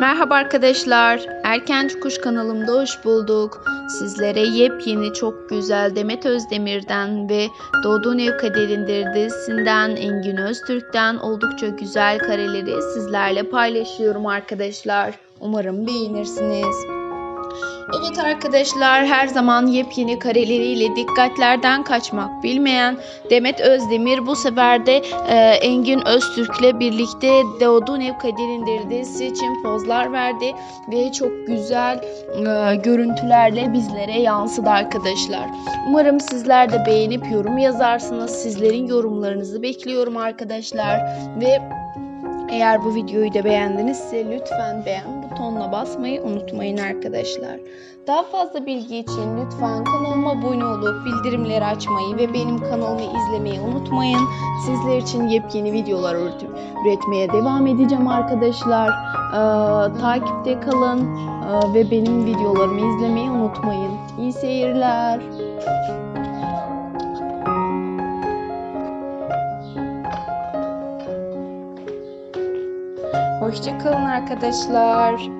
Merhaba arkadaşlar. Erkenci Kuş kanalımda hoş bulduk. Sizlere yepyeni çok güzel Demet Özdemir'den ve Doğduğun Ev Kaderindir dizisinden Engin Öztürk'ten oldukça güzel kareleri sizlerle paylaşıyorum arkadaşlar. Umarım beğenirsiniz. Evet arkadaşlar her zaman yepyeni kareleriyle dikkatlerden kaçmak bilmeyen Demet Özdemir bu sefer de e, Engin Öztürk'le birlikte Doğduğun Ev Kaderindir dizisi için pozlar verdi ve çok güzel e, görüntülerle bizlere yansıdı arkadaşlar. Umarım sizler de beğenip yorum yazarsınız. Sizlerin yorumlarınızı bekliyorum arkadaşlar ve eğer bu videoyu da beğendinizse lütfen beğen butonuna basmayı unutmayın arkadaşlar. Daha fazla bilgi için lütfen kanalıma abone olup bildirimleri açmayı ve benim kanalımı izlemeyi unutmayın. Sizler için yepyeni videolar üret- üretmeye devam edeceğim arkadaşlar. Ee, takipte kalın ee, ve benim videolarımı izlemeyi unutmayın. İyi seyirler. Hoşçakalın arkadaşlar.